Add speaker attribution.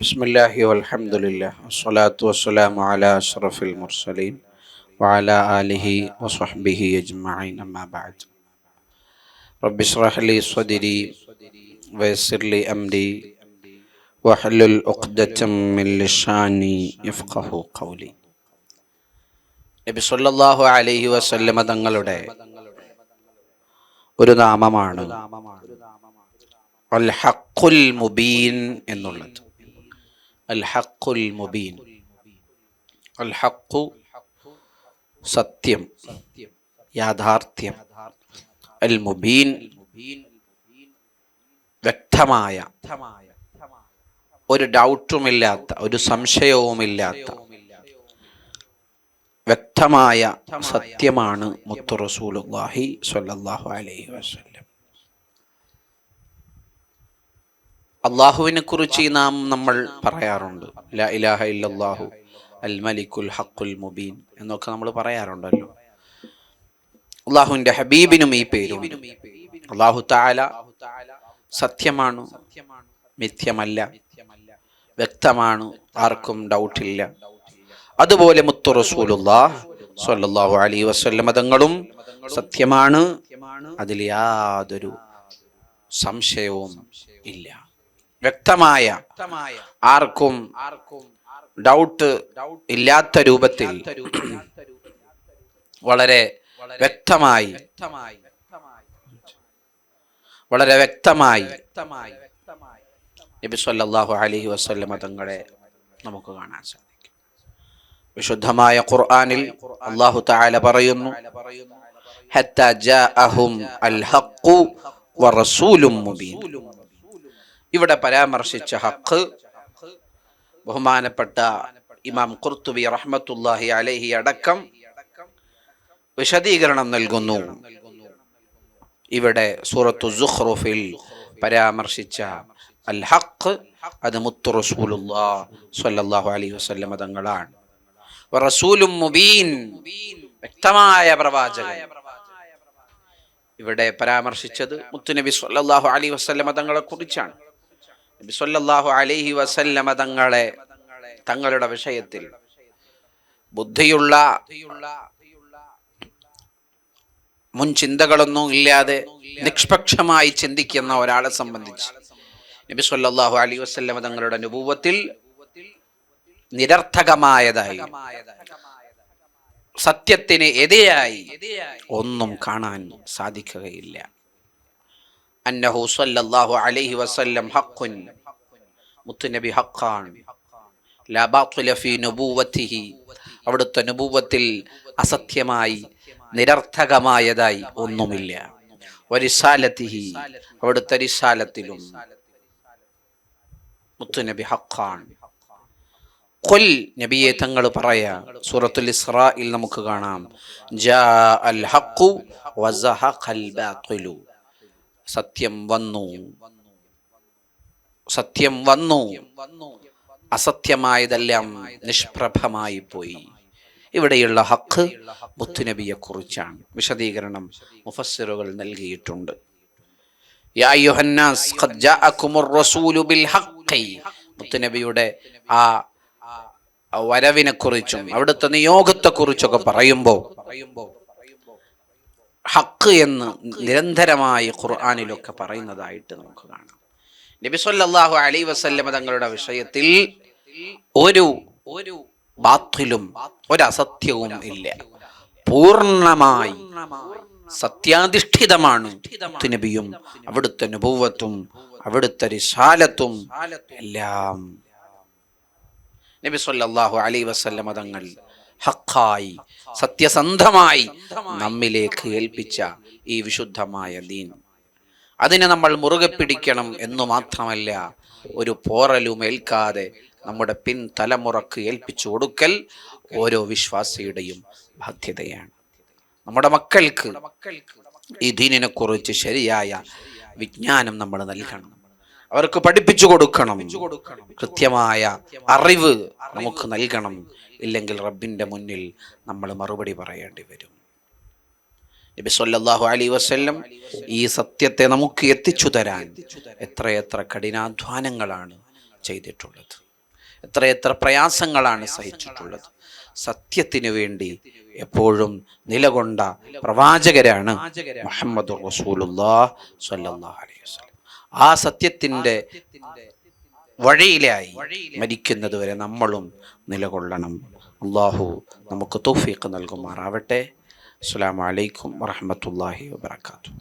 Speaker 1: ബിസ്മില്ലാഹി വൽഹംദുലില്ലാ. വസ്സലാത്തു വസ്സലാമു അലാ അഷ്റഫിൽ മുർസലീൻ വഅല ആലിഹി വസ്വഹ്ബിഹി അജ്മഈൻ. അമ്മാ ബഅദ്. റബ്ബി ഇശ്റഹ് ലി സ്വദ്രി വയസ്സിർ ലി അംരി വഹ്ലുൽ ഉഖ്ദതം മിൻ ലിസാനി യഫ്ഖഹു ഖൗലി. നബി സല്ലല്ലാഹു അലൈഹി വസല്ലമ തങ്ങളുടെ ഒരു നാമമാണ് അൽ ഹഖുൽ മുബീൻ എന്നുള്ളത്. അൽ ഹഖുൽ മുബീൻ. അൽഹഖു സത്യം യാഥാർത്ഥ്യം. അൽ മുബീൻ വ്യക്തമായ ഒരു ഡൗട്ടുമില്ലാത്ത ഒരു സംശയവുമില്ലാത്ത വ്യക്തമായ സത്യമാണ് മുത്തു റസൂലുള്ളാഹി സ്വല്ലല്ലാഹു അലൈഹി വസല്ലം. അള്ളാഹുവിനെ കുറിച്ച് നാം നമ്മൾ പറയാറുണ്ട്. ലാ ഇലാഹ അൽ മലിക്കുൽ ഹഖുൽ മുബീൻ എന്നൊക്കെ നമ്മൾ പറയാറുണ്ടല്ലോ. അള്ളാഹുവിന്റെ ഹബീബിനും ഈ പേരും അള്ളാഹു താല സത്യമാണ് മിഥ്യമല്ല വ്യക്തമാണ് ആർക്കും ഡൗട്ടില്ല. അതുപോലെ മുത്തു റസൂലുള്ളാഹ് സ്വല്ലല്ലാഹു അലൈഹി വസല്ലം തങ്ങളും സത്യമാണ്. അതിൽ യാതൊരു സംശയവും ഇല്ല. വ്യക്തമായ ആർക്കും ഡൗട്ട് ഇല്ലാത്ത രൂപത്തിൽ വളരെ വ്യക്തമായി വളരെ വ്യക്തമായി നബി സല്ലല്ലാഹു അലൈഹി വസ്ല്ല തങ്ങളെ നമുക്ക് കാണാൻ സാധിക്കും. വിശുദ്ധമായ ഖുർആനിൽ അല്ലാഹു തആല പറയുന്നു ഹത്താ ജാഅഹും അൽ ഹഖു വറസൂലും മുബീൻ. ഇവിടെ പരാമർശിച്ച ഹക്ക് ബഹുമാനപ്പെട്ട ഇമാം ഖുർത്തുബി റഹ്മത്തുല്ലാഹി അലഹി അടക്കം വിശദീകരണം നൽകുന്നു. ഇവിടെ സൂറത്തു സുഖ്റുഫിൽ പരാമർശിച്ച അൽ ഹഖ് അത് മുത്തു റസൂലുല്ലാഹു സ്വല്ലല്ലാഹു അലൈഹി വസല്ലം തങ്ങളാണ്. റസൂലും മുബീൻ വ്യക്തമായ പ്രവാചകൻ. ഇവിടെ പരാമർശിച്ചത് മുത്തുനബി സല്ലല്ലാഹു അലൈഹി വസല്ലമ തങ്ങളെ കുറിച്ചാണ്. നബി സല്ലല്ലാഹു അലൈഹി വസല്ലമ തങ്ങളെ തങ്ങളുടെ വിഷയത്തിൽ ബുദ്ധിയുള്ള മുൻ ചിന്തകളൊന്നും ഇല്ലാതെ നിഷ്പക്ഷമായി ചിന്തിക്കുന്ന ഒരാളെ സംബന്ധിച്ച് നബി സല്ലാഹു അലൈഹി വസല്ലമ തങ്ങളുടെ അനുഭവത്തിൽ നിരർത്ഥകമായതായി സത്യത്തിന് എതിരായി ഒന്നും കാണാൻ സാധിക്കുകയില്ല. അന്നഹു സല്ലല്ലാഹു അലൈഹി വസല്ലം ഹഖുൻ. മുത്തുനബി ഹഖാൻ. ലാ ബാത്തില ഫീ നുബുവത്തിഹി. അവിടുത്തെ നുബുവത്തിൽ അസത്യമായി നിരർത്ഥകമായതായി ഒന്നുമില്ല. വരിസാലത്തിഹി. അവിടുത്തെ റിസാലത്തിലും. മുത്തുനബി ഹഖാൻ. ഖുൽ നബിയെ തങ്ങൾ പറയാ സൂറത്തുൽ ഇസ്രായിൽ നമുക്ക് കാണാം. ജാ അൽ ഹഖു വസഹഖൽ ബാത്തിലു. സത്യം വന്നു. സത്യം വന്നു. അസത്യമായതെല്ലാം നിഷ്പ്രഭമായി പോയി. ഇവിടെയുള്ള ഹക്ക് മുത്തുനബിയെ കുറിച്ചാണ് വിശദീകരണം മുഫസ്സിറുകൾ നൽകിയിട്ടുണ്ട്. മുത്തുനബിയുടെ ആ വരവിനെ കുറിച്ചും അവിടുത്തെ നിയോഗത്തെ കുറിച്ചൊക്കെ പറയുമ്പോൾ ഹക്ക് എന്ന് നിരന്തരമായി ഖുർആാനിലൊക്കെ പറയുന്നതായിട്ട് നമുക്ക് കാണാം. നബി സല്ലാഹു അലൈഹി വസല്ലമ തങ്ങളുടെ വിഷയത്തിൽ ഒരു ഒരു ബാത്തിലും ഒരസത്യവും അസത്യവും ഇല്ല. പൂർണമായി സത്യാധിഷ്ഠിതമാണ് നബിയും അവിടുത്തെ അനുഭവത്തും അവിടുത്തെ എല്ലാം നബി സല്ലാഹു അലൈഹി വസല്ലമ തങ്ങൾ ഹക്കായി സത്യസന്ധമായി നമ്മിലേക്ക് ഏൽപ്പിച്ച ഈ വിശുദ്ധമായ ദീൻ. അതിനെ നമ്മൾ മുറുകെ പിടിക്കണം എന്നു മാത്രമല്ല ഒരു പോറലും ഏൽക്കാതെ നമ്മുടെ പിൻ തലമുറയ്ക്ക് ഏൽപ്പിച്ചു കൊടുക്കൽ ഓരോ വിശ്വാസിയുടെയും ബാധ്യതയാണ്. നമ്മുടെ മക്കൾക്ക് ഈ ദീനിനെ കുറിച്ച് ശരിയായ വിജ്ഞാനം നമ്മൾ നൽകണം. അവർക്ക് പഠിപ്പിച്ചു കൊടുക്കണം. കൃത്യമായ അറിവ് നമുക്ക് നൽകണം. ഇല്ലെങ്കിൽ റബ്ബിന്റെ മുന്നിൽ നമ്മൾ മറുപടി പറയേണ്ടി വരും. നബി സല്ലല്ലാഹു അലൈഹി വസല്ലം ഈ സത്യത്തെ നമുക്ക് എത്തിച്ചു തരാൻ എത്രയെത്ര കഠിനാധ്വാനങ്ങളാണ് ചെയ്തിട്ടുള്ളത്. എത്രയെത്ര പ്രയാസങ്ങളാണ് സഹിച്ചിട്ടുള്ളത്. സത്യത്തിനു വേണ്ടി എപ്പോഴും നിലകൊണ്ട പ്രവാചകരാണ് മുഹമ്മദ് റസൂലുല്ലാ സ്വല്ലല്ലാഹു അലൈഹി വസല്ലം. ആ സത്യത്തിന്റെ വഴിയിലായി മരിക്കുന്നതുവരെ നമ്മളും നിലകൊള്ളണം. അള്ളാഹു നമുക്ക് തൗഫീഖ് നൽകുമാറാവട്ടെ. അസ്സാം വലൈക്കും വറഹ്മത്തുള്ളാഹി വബറകാതുഹു.